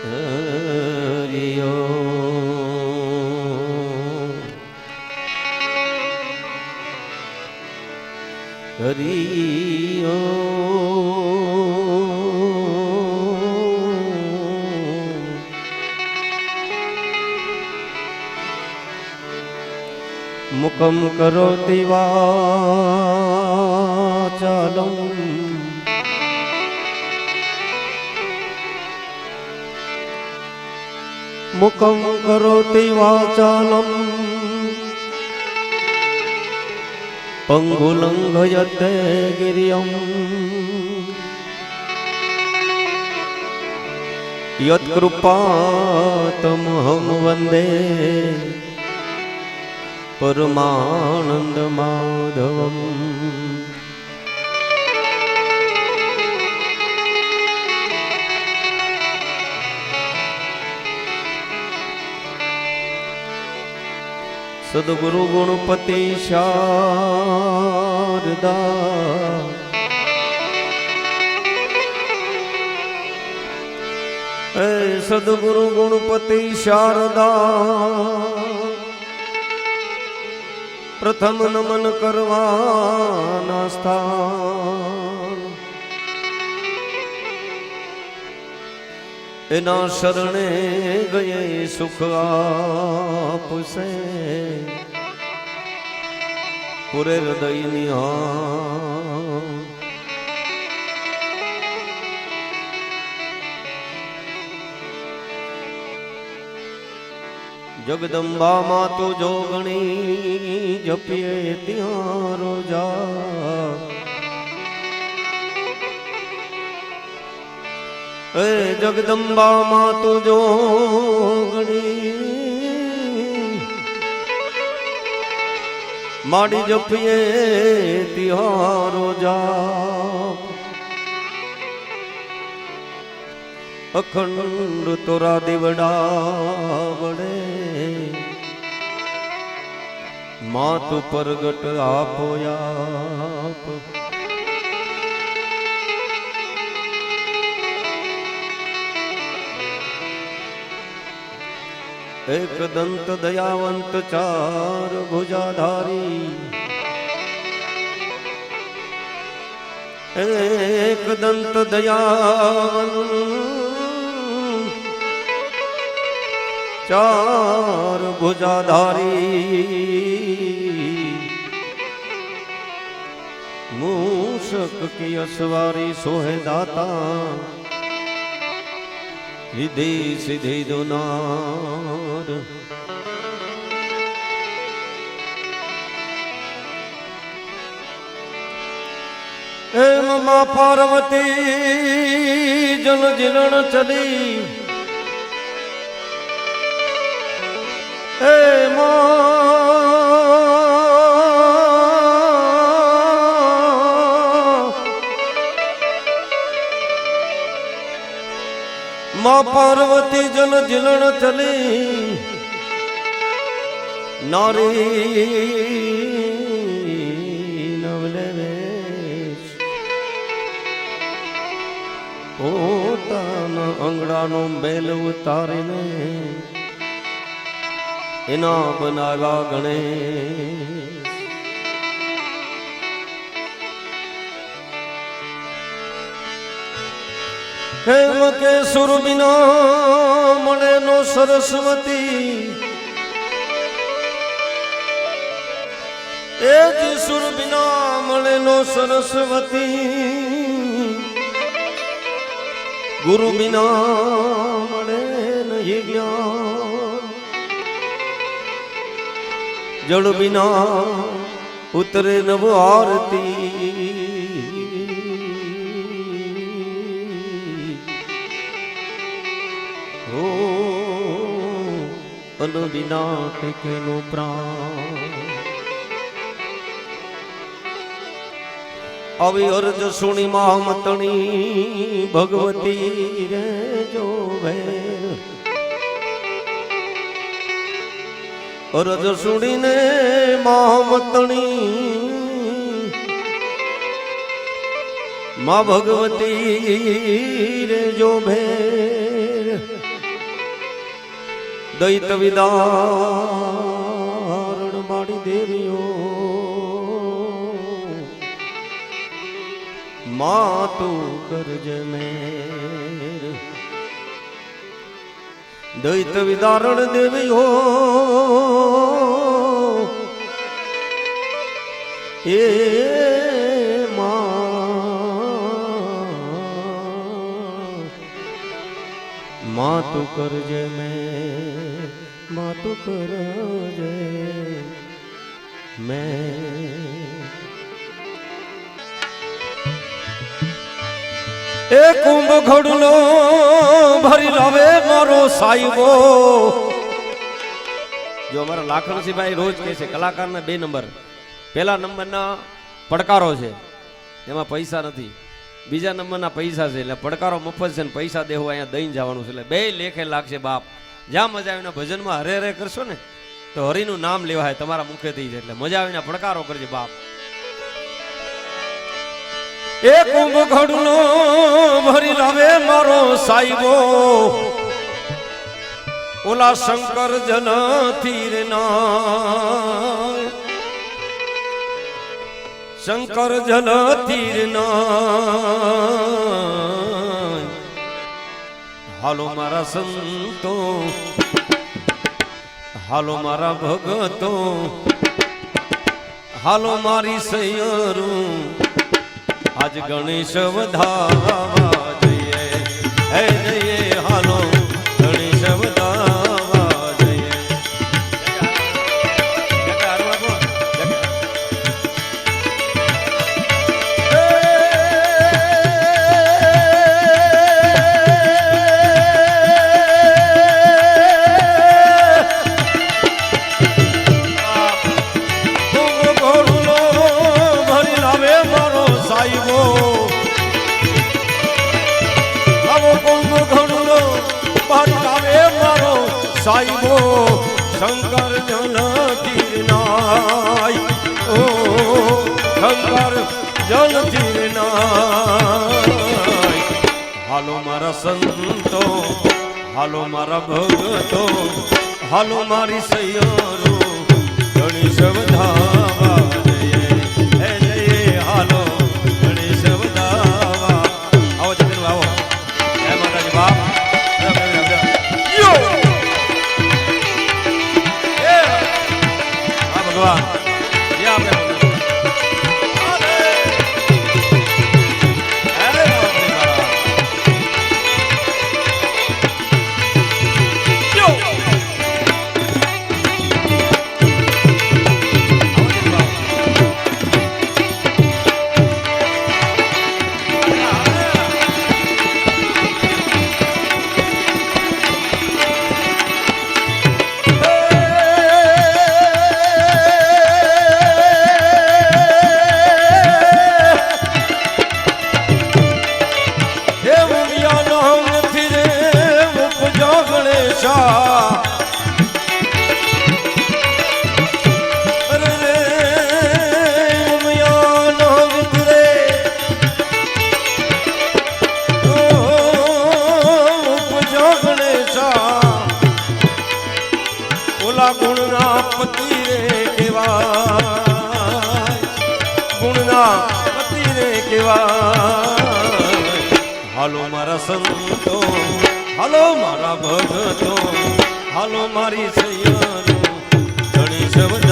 હરિયો. મુકમ કરો ચાલમ મુકમ કરોતિ વાચાલમ. પંગુલંઘયતે ગિરિયમ. યત્કૃપાતમહં વંદે. પરમાનંદ માધવમ. સદગુરુ ગુણપતિ શારદા. એ સદગુરુ ગુણપતિ શારદા. પ્રથમ નમન કરવાના સ્થાન એના શરણે ગયે સુખ આપશે. પૂરે હૃદયની હા. જગદંબા માં તો જોગણી જપીએ ત્યાં રોજા. એ જગદંબા માં તું જોગણી માડી જપીએ તિહારો જા અખંડ તોરા દેવડા વડે. માત પરગટ આપો આપ એક દંત દયાવંત ચાર ભુજાધારી. એક દંત દયાવંત ચાર ભુજાધારી. મૂષક કી અસવારી સોહે દાતા. રિધિ સિદ્ધિ દુનાર એમ માં પાર્વતી જલ જીલણ ચલી એ માં પાર્વતી જન જીલણ ચલી. નારી નવલે પોતાના અંગડાનો બેલ ઉતારીને એના બનાવ્યા ગણેશ. હેમ કે સુરબિના મળે નો સરસ્વતી. એ જ સુરબિના મળે નો સરસ્વતી. ગુરુ બિના મળે નહીં જ્ઞાન જળ બિના ઉતરે નવ આરતી. અન વિના ટેકેનો પ્રાણ. આવી અરજ સુણી મહામતણી ભગવતી રે જો ભેર અરજ સુણીને મહામતણી માં ભગવતી રે જો ભેર દૈત વિદારણ માડી દેવીઓ. માતુ કરજે મેર. દૈત વિદારણ દેવીઓ. એ માં માં તું કરજે મેં તું કરજે, મેં એ કુંભ ઘડલો ભરી લાવે મારો સાઈબો જો અમારા લાખણસિંહભાઈ રોજ કહે છે, કલાકારના બે નંબર. પહેલા નંબરના પડકારો છે, એમાં પૈસા નથી. બીજા નંબરના પૈસા છે, એટલે પડકારો મફત છે ને પૈસા દેવો અહીંયા દઈને જવાનું છે. એટલે બે લેખે લાગશે બાપ. જ્યાં મજા આવીને ભજનમાં હરે હરે કરશો ને, તો હરિનું નામ લેવાય તમારા મુખેથી જ એટલે મજા આવીને પડકારો કરજે બાપ. એ કુંભ ઘડલો ભરી લાવે મારો સાઈબો ઓલા શંકર જન તીર શંકર જન તીર ના હાલો મારા સંતો હાલો મારા ભગતો હાલો મારી સૈયરું. આજ ગણેશ વધાવા સાહેબો શંકર જન તીરનાય ઓ, શંકર જન તીરનાય હાલો મારા સંતો, હાલો મારા ભગતો હાલો મારી સૈયારો ગણેશ વધાવા કેવાય હાલો મારા સંતો હાલો મારા ભગતો હાલો મારી સૈયરો ગણેશ વધાવા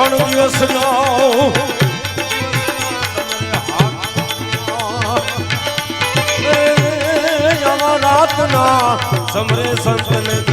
પણ દિવસ નો રાતના સમરે સંતને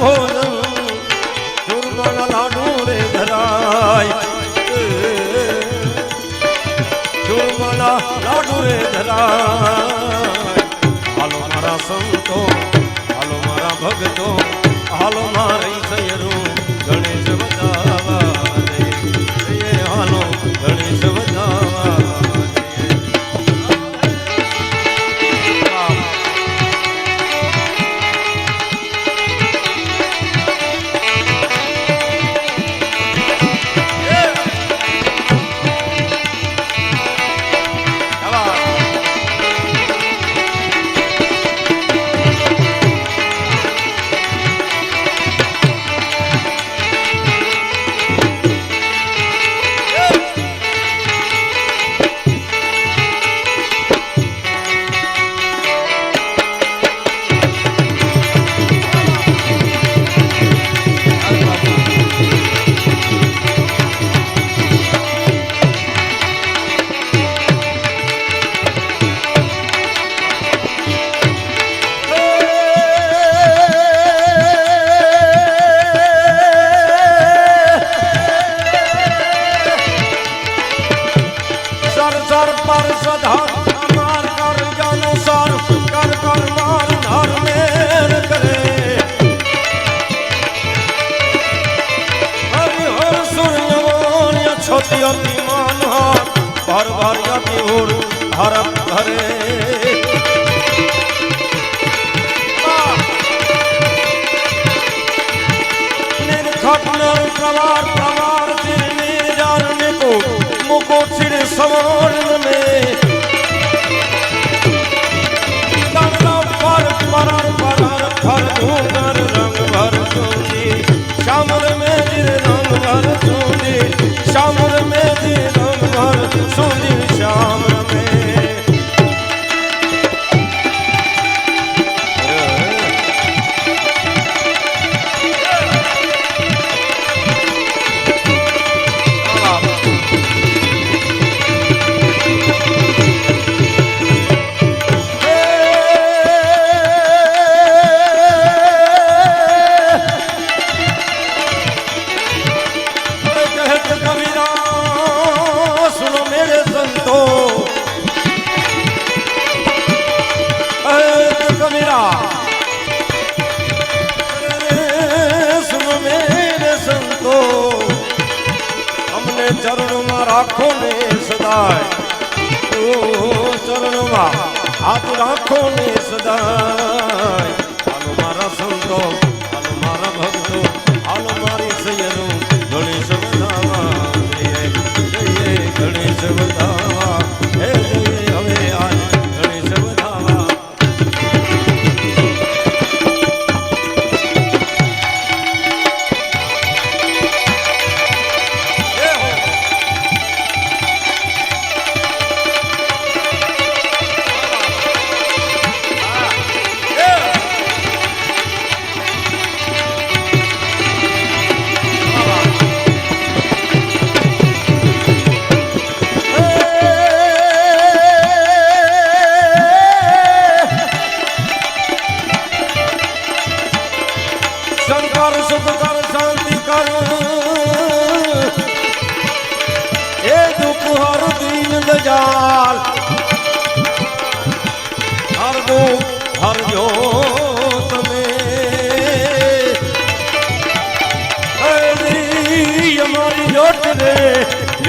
ભોર દુર્મણ લાડુ રે ધરાય. દુર્મણ લાડુ રે ધરાય. હાલો મારા સંતો, હાલો મારા ભગતો હાલો મારી જ્ઞાન સુધી ચરણમાં રાખો ને સદાય. ચરણમાં હાથ રાખો ને સદાય. હાલો મારા સંતો, હાલો મારા ભક્તો, હાલો મારી સૈયરો ગણેશ બધા ગણેશ વધાવા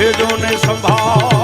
લેજો ને સંભાળ.